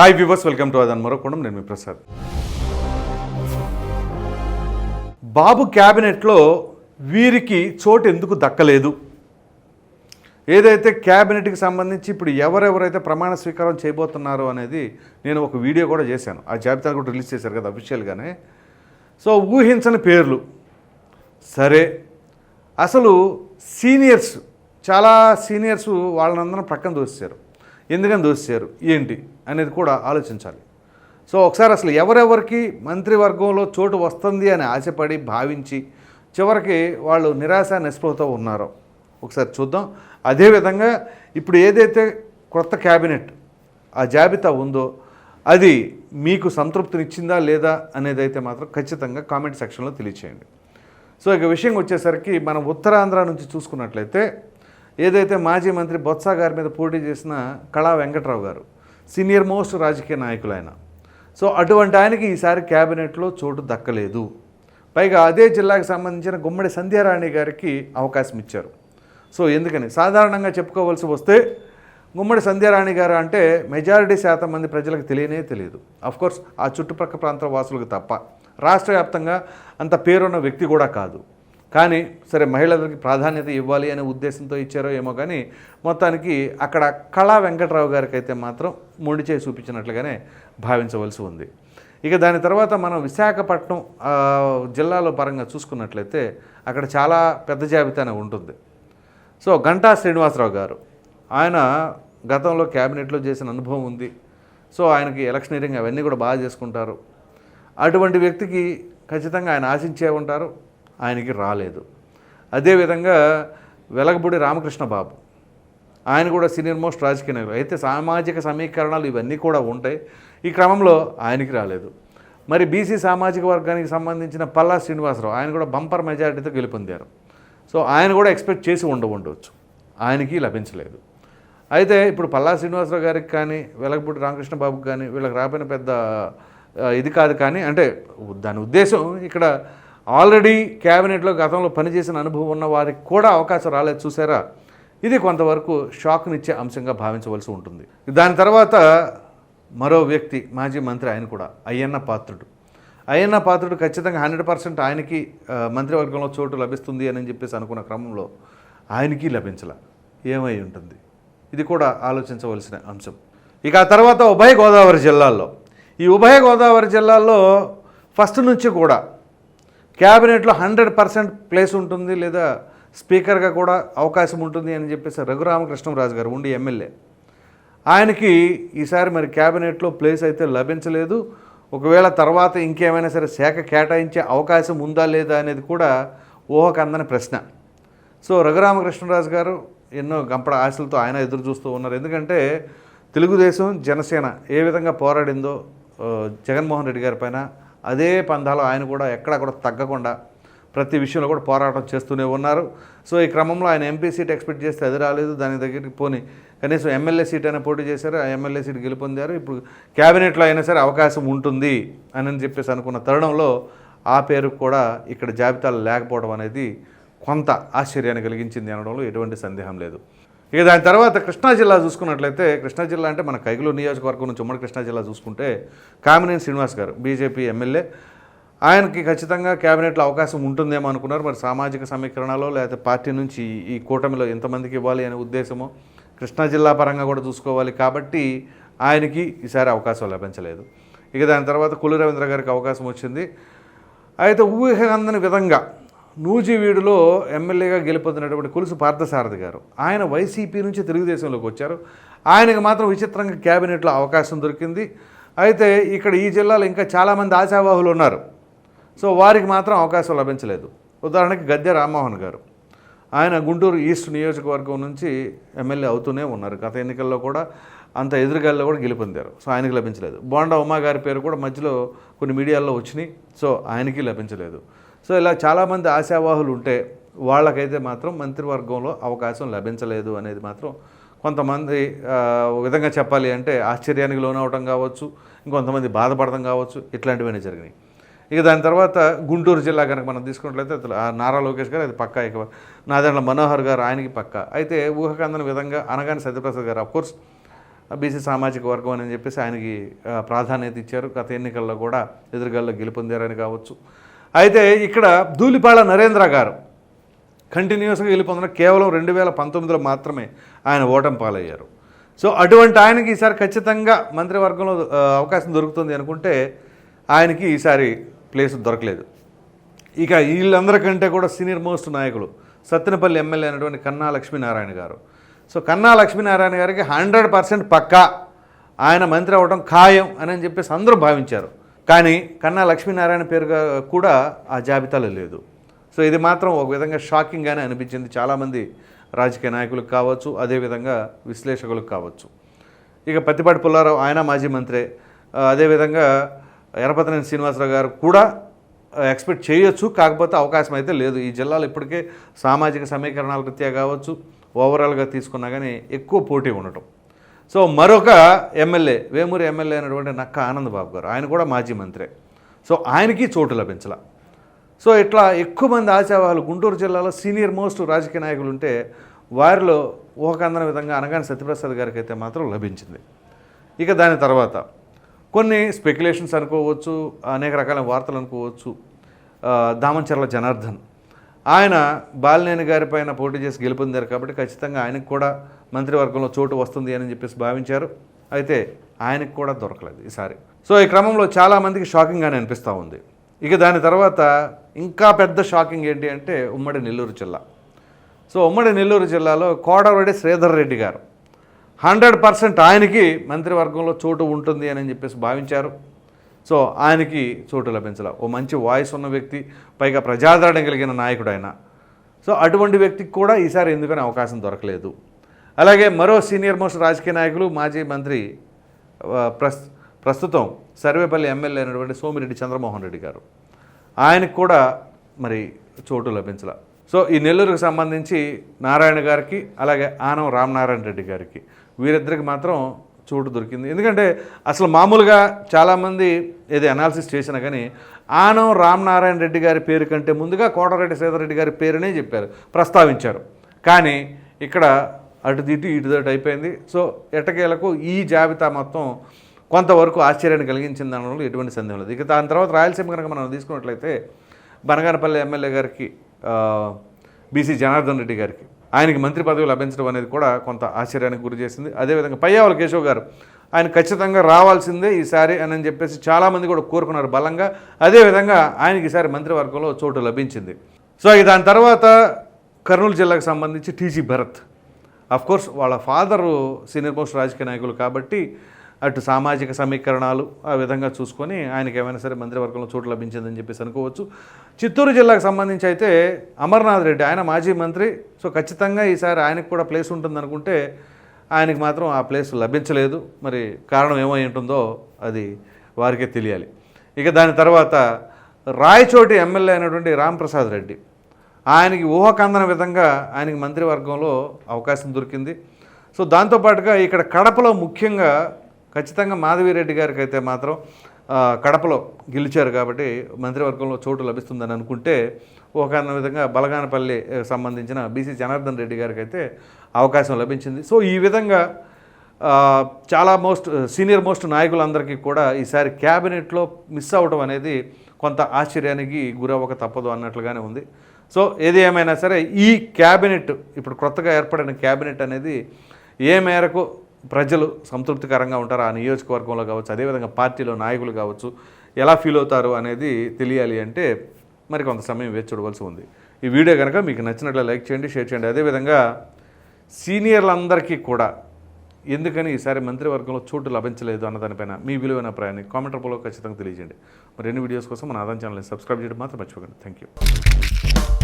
Hi viewers welcome to అదన్ మరొకడం నేను మీ ప్రసాద్. బాబు క్యాబినెట్లో వీరికి చోటు ఎందుకు దక్కలేదు? ఏదైతే క్యాబినెట్కి సంబంధించి ఇప్పుడు ఎవరెవరైతే ప్రమాణ స్వీకారం చేయబోతున్నారో అనేది నేను ఒక వీడియో కూడా చేశాను. ఆ జాబితాను కూడా రిలీజ్ చేశారు కదా అఫీషియల్గానే. సో ఊహించని పేర్లు. సరే అసలు సీనియర్స్ చాలా సీనియర్స్ వాళ్ళందరం పక్కన దోశారు ఎందుకని దోశారు ఏంటి? అనేది కూడా ఆలోచించాలి. సో ఒకసారి అసలు ఎవరెవరికి మంత్రివర్గంలో చోటు వస్తుంది అని ఆశపడి భావించి చివరికి వాళ్ళు నిరాశ నిస్పృహతో ఉన్నారో ఒకసారి చూద్దాం. అదేవిధంగా ఇప్పుడు ఏదైతే కొత్త క్యాబినెట్ ఆ జాబితా ఉందో అది మీకు సంతృప్తినిచ్చిందా లేదా అనేది అయితే మాత్రం ఖచ్చితంగా కామెంట్ సెక్షన్లో తెలియచేయండి. సో ఇక విషయం వచ్చేసరికి మనం ఉత్తరాంధ్ర నుంచి చూసుకున్నట్లయితే ఏదైతే మాజీ మంత్రి బొత్స గారి మీద పోటీ చేసిన కళా వెంకట్రావు గారు సీనియర్ మోస్ట్ రాజకీయ నాయకులు ఆయన. సో అటువంటి ఆయనకి ఈసారి క్యాబినెట్లో చోటు దక్కలేదు. పైగా అదే జిల్లాకు సంబంధించిన గుమ్మడి సంధ్యారాణి గారికి అవకాశం ఇచ్చారు. సో ఎందుకని? సాధారణంగా చెప్పుకోవాల్సి వస్తే గుమ్మడి సంధ్యారాణి గారు అంటే మెజారిటీ శాతం మంది ప్రజలకు తెలియనే తెలియదు. కోర్స్ ఆ చుట్టుపక్కల ప్రాంత వాసులకు తప్ప. రాష్ట్ర వ్యాప్తంగా అంత పేరున్న వ్యక్తి కూడా కాదు. కానీ సరే మహిళలకి ప్రాధాన్యత ఇవ్వాలి అనే ఉద్దేశంతో ఇచ్చారో ఏమో కానీ మొత్తానికి అక్కడ కళా వెంకట్రావు గారికి అయితే మాత్రం మొండి చేసి చూపించినట్లుగానే భావించవలసి ఉంది. ఇక దాని తర్వాత మనం విశాఖపట్నం జిల్లాలో పరంగా చూసుకున్నట్లయితే అక్కడ చాలా పెద్ద జాబితానే ఉంటుంది. సో గంటా శ్రీనివాసరావు గారు ఆయన గతంలో క్యాబినెట్లో చేసిన అనుభవం ఉంది. సో ఆయనకి ఎలక్షనీరింగ్ అవన్నీ కూడా బాగా చేసుకుంటారు. అటువంటి వ్యక్తికి ఖచ్చితంగా ఆయన ఆశించే ఉంటారు. ఆయనకి రాలేదు. అదేవిధంగా వెలగబూడి రామకృష్ణ బాబు ఆయన కూడా సీనియర్ మోస్ట్ రాజకీయ నాయకులు. అయితే సామాజిక సమీకరణాలు ఇవన్నీ కూడా ఉంటాయి. ఈ క్రమంలో ఆయనకి రాలేదు. మరి బీసీ సామాజిక వర్గానికి సంబంధించిన పల్లా శ్రీనివాసరావు ఆయన కూడా బంపర్ మెజారిటీతో గెలుపొందారు. సో ఆయన కూడా ఎక్స్పెక్ట్ చేసి ఉండ ఉండవచ్చు ఆయనకి లభించలేదు. అయితే ఇప్పుడు పల్లా శ్రీనివాసరావు గారికి కానీ వెలగపూడి రామకృష్ణ బాబుకి కానీ వీళ్ళకి రాబోయిన పెద్ద ఇది కాదు కానీ అంటే దాని ఉద్దేశం ఇక్కడ ఆల్రెడీ క్యాబినెట్లో గతంలో పనిచేసిన అనుభవం ఉన్న వారికి కూడా అవకాశం రాలేదు చూసారా? ఇది కొంతవరకు షాక్నిచ్చే అంశంగా భావించవలసి ఉంటుంది. దాని తర్వాత మరో వ్యక్తి మాజీ మంత్రి ఆయన కూడా అయ్యన్న పాత్రుడు. అయ్యన్న పాత్రుడు ఖచ్చితంగా హండ్రెడ్ పర్సెంట్ ఆయనకి మంత్రివర్గంలో చోటు లభిస్తుంది అని చెప్పేసి అనుకున్న క్రమంలో ఆయనకి లభించల. ఏమై ఉంటుంది? ఇది కూడా ఆలోచించవలసిన అంశం. ఇక ఆ తర్వాత ఉభయ గోదావరి జిల్లాల్లో. ఈ ఉభయ గోదావరి జిల్లాల్లో ఫస్ట్ నుంచి కూడా క్యాబినెట్లో హండ్రెడ్ పర్సెంట్ ప్లేస్ ఉంటుంది లేదా స్పీకర్గా కూడా అవకాశం ఉంటుంది అని చెప్పేసి రఘురామకృష్ణరాజు గారు ఉండి ఎమ్మెల్యే. ఆయనకి ఈసారి మరి క్యాబినెట్లో ప్లేస్ అయితే లభించలేదు. ఒకవేళ తర్వాత ఇంకేమైనా సరే శాఖ కేటాయించే అవకాశం ఉందా లేదా అనేది కూడా ఊహకందని ప్రశ్న. సో రఘురామకృష్ణరాజు గారు ఎన్నో గంపడ ఆశలతో ఆయన ఎదురు చూస్తూ ఉన్నారు. ఎందుకంటే తెలుగుదేశం జనసేన ఏ విధంగా పోరాడిందో జగన్మోహన్ రెడ్డి గారి పైన అదే పంధాలో ఆయన కూడా ఎక్కడా కూడా తగ్గకుండా ప్రతి విషయంలో కూడా పోరాటం చేస్తూనే ఉన్నారు. సో ఈ క్రమంలో ఆయన ఎంపీ సీట్ ఎక్స్పెక్ట్ చేస్తే అది రాలేదు. దాని దగ్గరికి పోని. కనీసం ఎమ్మెల్యే సీట్ అయినా పోటీ చేశారు. ఆ ఎమ్మెల్యే సీట్ గెలుపొందారు. ఇప్పుడు క్యాబినెట్లో అయినా సరే అవకాశం ఉంటుంది అని చెప్పేసి అనుకున్న తరుణంలో ఆ పేరు కూడా ఇక్కడ జాబితాలు లేకపోవడం అనేది కొంత ఆశ్చర్యాన్ని కలిగించింది అనడంలో ఎటువంటి సందేహం లేదు. ఇక దాని తర్వాత కృష్ణా జిల్లా చూసుకున్నట్లయితే కృష్ణా జిల్లా అంటే మన కైగులూరు నియోజకవర్గం నుంచి ఉమ్మడి కృష్ణా జిల్లా చూసుకుంటే కామినేని శ్రీనివాస్ గారు బీజేపీ ఎమ్మెల్యే. ఆయనకి ఖచ్చితంగా క్యాబినెట్లో అవకాశం ఉంటుందేమో అనుకున్నారు. మరి సామాజిక సమీకరణలో లేకపోతే పార్టీ నుంచి ఈ కూటమిలో ఎంతమందికి ఇవ్వాలి అనే ఉద్దేశమో కృష్ణా జిల్లా పరంగా కూడా చూసుకోవాలి కాబట్టి ఆయనకి ఈసారి అవకాశం లభించలేదు. ఇక దాని తర్వాత కులు రవీంద్ర గారికి అవకాశం వచ్చింది. అయితే ఊహ అందని విధంగా నూజివీడులో ఎమ్మెల్యేగా గెలుపొందినటువంటి కులుసు పార్థసారథి గారు. ఆయన వైసీపీ నుంచి తెలుగుదేశంలోకి వచ్చారు. ఆయనకు మాత్రం విచిత్రంగా క్యాబినెట్లో అవకాశం దొరికింది. అయితే ఇక్కడ ఈ జిల్లాలో ఇంకా చాలామంది ఆశావాహులు ఉన్నారు. సో వారికి మాత్రం అవకాశం లభించలేదు. ఉదాహరణకి గద్దె రామ్మోహన్ గారు. ఆయన గుంటూరు ఈస్ట్ నియోజకవర్గం నుంచి ఎమ్మెల్యే అవుతూనే ఉన్నారు. గత ఎన్నికల్లో కూడా అంత ఎదురుగాల్లో కూడా గెలుపొందారు. సో ఆయనకి లభించలేదు. బోండా ఉమా గారి పేరు కూడా మధ్యలో కొన్ని మీడియాల్లో వచ్చినాయి. సో ఆయనకి లభించలేదు. సో ఇలా చాలామంది ఆశావాహులు ఉంటే వాళ్ళకైతే మాత్రం మంత్రివర్గంలో అవకాశం లభించలేదు అనేది మాత్రం కొంతమంది విధంగా చెప్పాలి అంటే ఆశ్చర్యానికి లోనవటం కావచ్చు ఇంకొంతమంది బాధపడటం కావచ్చు ఇట్లాంటివన్నీ జరిగినాయి. ఇక దాని తర్వాత గుంటూరు జిల్లా కనుక మనం తీసుకున్నట్లయితే నారా లోకేష్ గారు అది పక్కా ఇక నాదెండ్ల మనోహర్ గారు ఆయనకి పక్కా. అయితే ఊహకందని విధంగా అనగాని సత్యప్రసాద్ గారు అఫ్కోర్స్ బీసీ సామాజిక వర్గం అని చెప్పేసి ఆయనకి ప్రాధాన్యత ఇచ్చారు. గత ఎన్నికల్లో కూడా ఎదురుగాల్లో గెలుపొందారని కావచ్చు. అయితే ఇక్కడ ధూళిపాళ నరేంద్ర గారు కంటిన్యూస్గా గెలుపొందిన కేవలం రెండు వేల పంతొమ్మిదిలో మాత్రమే ఆయన ఓటమి పాలయ్యారు. సో అటువంటి ఆయనకి ఈసారి ఖచ్చితంగా మంత్రివర్గంలో అవకాశం దొరుకుతుంది అనుకుంటే ఆయనకి ఈసారి ప్లేస్ దొరకలేదు. ఇక వీళ్ళందరికంటే కూడా సీనియర్ మోస్ట్ నాయకులు సత్తెనపల్లి ఎమ్మెల్యే అయినటువంటి కన్నా లక్ష్మీనారాయణ గారు. సో కన్నా లక్ష్మీనారాయణ గారికి హండ్రెడ్ పర్సెంట్ పక్కా ఆయన మంత్రి అవ్వడం ఖాయం అని చెప్పేసి అందరూ భావించారు. కానీ కన్నా లక్ష్మీనారాయణ పేరుగా కూడా ఆ జాబితాలో లేదు. సో ఇది మాత్రం ఒక విధంగా షాకింగ్గానే అనిపించింది. చాలామంది రాజకీయ నాయకులకు కావచ్చు అదేవిధంగా విశ్లేషకులకు కావచ్చు. ఇక పత్తిపాటి పుల్లారావు ఆయన మాజీ మంత్రే. అదేవిధంగా ఎర్రపతనేని శ్రీనివాసరావు గారు కూడా ఎక్స్పెక్ట్ చేయొచ్చు కాకపోతే అవకాశం అయితే లేదు. ఈ జిల్లాలో ఇప్పటికే సామాజిక సమీకరణాల రీత్యా కావచ్చు ఓవరాల్గా తీసుకున్నా కానీ ఎక్కువ పోటీ ఉండటం. సో మరొక ఎమ్మెల్యే వేమూరి ఎమ్మెల్యే అయినటువంటి నక్క ఆనంద్ బాబు గారు ఆయన కూడా మాజీ మంత్రే. సో ఆయనకి చోటు లభించాల. సో ఇట్లా ఎక్కువ మంది ఆశావాహులు గుంటూరు జిల్లాలో సీనియర్ మోస్ట్ రాజకీయ నాయకులు ఉంటే వారిలో ఊహకందన విధంగా అనగానే సత్యప్రసాద్ గారికి అయితే మాత్రం లభించింది. ఇక దాని తర్వాత కొన్ని స్పెక్యులేషన్స్ అనుకోవచ్చు అనేక రకాల వార్తలు అనుకోవచ్చు. దామంచర్ల జనార్దన్. ఆయన బాలినేని గారి పైన పోటీ చేసి గెలుపొందారు కాబట్టి ఖచ్చితంగా ఆయనకు కూడా మంత్రివర్గంలో చోటు వస్తుంది అని చెప్పేసి భావించారు. అయితే ఆయనకు కూడా దొరకలేదు ఈసారి. సో ఈ క్రమంలో చాలామందికి షాకింగ్గానే అనిపిస్తూ ఉంది. ఇక దాని తర్వాత ఇంకా పెద్ద షాకింగ్ ఏంటి అంటే ఉమ్మడి నెల్లూరు జిల్లా. సో ఉమ్మడి నెల్లూరు జిల్లాలో కోడవరెడ్డి శ్రీధర్ రెడ్డి గారు. హండ్రెడ్ పర్సెంట్ ఆయనకి మంత్రివర్గంలో చోటు ఉంటుంది అని చెప్పేసి భావించారు. సో ఆయనకి చోటు లభించాల. ఓ మంచి వాయిస్ ఉన్న వ్యక్తి పైగా ప్రజాదరణ కలిగిన నాయకుడు ఆయన సో అటువంటి వ్యక్తికి కూడా ఈసారి ఎందుకని అవకాశం దొరకలేదు. అలాగే మరో సీనియర్ మోస్ట్ రాజకీయ నాయకులు మాజీ మంత్రి ప్రస్ ప్రస్తుతం సర్వేపల్లి ఎమ్మెల్యే అయినటువంటి సోమిరెడ్డి చంద్రమోహన్ రెడ్డి గారు. ఆయనకు కూడా మరి చోటు లభించాల. సో ఈ నెల్లూరుకు సంబంధించి నారాయణ గారికి అలాగే ఆనం రామనారాయణ రెడ్డి గారికి వీరిద్దరికి మాత్రం చోటు దొరికింది. ఎందుకంటే అసలు మామూలుగా చాలామంది ఏది అనాలిసిస్ చేసినా కానీ ఆనం రామనారాయణ రెడ్డి గారి పేరు కంటే ముందుగా కోటరెడ్డి సీతారెడ్డి గారి పేరునే చెప్పారు ప్రస్తావించారు. కానీ ఇక్కడ అటు ఇటు ఇటు అటు అయిపోయింది. సో ఎట్టకేలకు ఈ జాబితా మొత్తం కొంతవరకు ఆశ్చర్యాన్ని కలిగించింది అనడంలో ఎటువంటి సందేహం లేదు. ఇక దాని తర్వాత రాయలసీమ కనుక మనం తీసుకున్నట్లయితే బనగానపల్లి ఎమ్మెల్యే గారికి బీసీ జనార్దన్ రెడ్డి గారికి ఆయనకి మంత్రి పదవి లభించడం అనేది కూడా కొంత ఆశ్చర్యానికి గురి చేసింది. అదేవిధంగా పయ్యావల కేశవ్ గారు ఆయన ఖచ్చితంగా రావాల్సిందే ఈసారి అని అని చెప్పేసి చాలామంది కూడా కోరుకున్నారు బలంగా. అదేవిధంగా ఆయనకి ఈసారి మంత్రివర్గంలో చోటు లభించింది. సో ఇక దాని తర్వాత కర్నూలు జిల్లాకు సంబంధించి టీజీ భరత్. అఫ్ కోర్స్ వాళ్ళ ఫాదరు సీనియర్ మోస్ట్ రాజకీయ నాయకులు కాబట్టి అటు సామాజిక సమీకరణాలు ఆ విధంగా చూసుకొని ఆయనకి ఏమైనా సరే మంత్రివర్గంలో చోటు లభించిందని చెప్పేసి అనుకోవచ్చు. చిత్తూరు జిల్లాకు సంబంధించి అయితే అమర్నాథ్ రెడ్డి ఆయన మాజీ మంత్రి. సో ఖచ్చితంగా ఈసారి ఆయనకు కూడా ప్లేస్ ఉంటుంది అనుకుంటే ఆయనకి మాత్రం ఆ ప్లేస్ లభించలేదు. మరి కారణం ఏమై ఉంటుందో అది వారికే తెలియాలి. ఇక దాని తర్వాత రాయచోటి ఎమ్మెల్యే అయినటువంటి రాంప్రసాద్ రెడ్డి. ఆయనకి ఊహకందన విధంగా ఆయనకి మంత్రివర్గంలో అవకాశం దొరికింది. సో దాంతోపాటుగా ఇక్కడ కడపలో ముఖ్యంగా ఖచ్చితంగా మాధవిరెడ్డి గారికి అయితే మాత్రం కడపలో గెలిచారు కాబట్టి మంత్రివర్గంలో చోటు లభిస్తుందని అనుకుంటే ఒక విధంగా బలగానపల్లి సంబంధించిన బీసీ జనార్దన్ రెడ్డి గారికి అయితే అవకాశం లభించింది. సో ఈ విధంగా చాలా మోస్ట్ సీనియర్ మోస్ట్ నాయకులందరికీ కూడా ఈసారి క్యాబినెట్లో మిస్ అవ్వడం అనేది కొంత ఆశ్చర్యానికి గురవ్వక తప్పదు అన్నట్లుగానే ఉంది. సో ఏది ఏమైనా సరే ఈ క్యాబినెట్ ఇప్పుడు కొత్తగా ఏర్పడిన క్యాబినెట్ అనేది ఏ మేరకు ప్రజలు సంతృప్తికరంగా ఉంటారు. ఆ నియోజకవర్గంలో కావచ్చు అదేవిధంగా పార్టీలో నాయకులు కావచ్చు. ఎలా ఫీల్ అవుతారు అనేది తెలియాలి అంటే మరి కొంత సమయం వేచి చూడవలసి ఉంది. ఈ వీడియో కనుక మీకు నచ్చినట్లు లైక్ చేయండి షేర్ చేయండి. అదేవిధంగా సీనియర్లందరికీ కూడా ఎందుకని ఈసారి మంత్రివర్గంలో చోటు లభించలేదు అన్న దానిపైన మీ విలువైన అభిప్రాయాన్ని కామెంట్ రూపంలో ఖచ్చితంగా తెలియజేయండి. మరి ఎన్ని వీడియోస్ కోసం మన ఆదాయం ఛానల్ని సబ్స్క్రైబ్ చేయడం మాత్రం మర్చిపోకండి. Thank you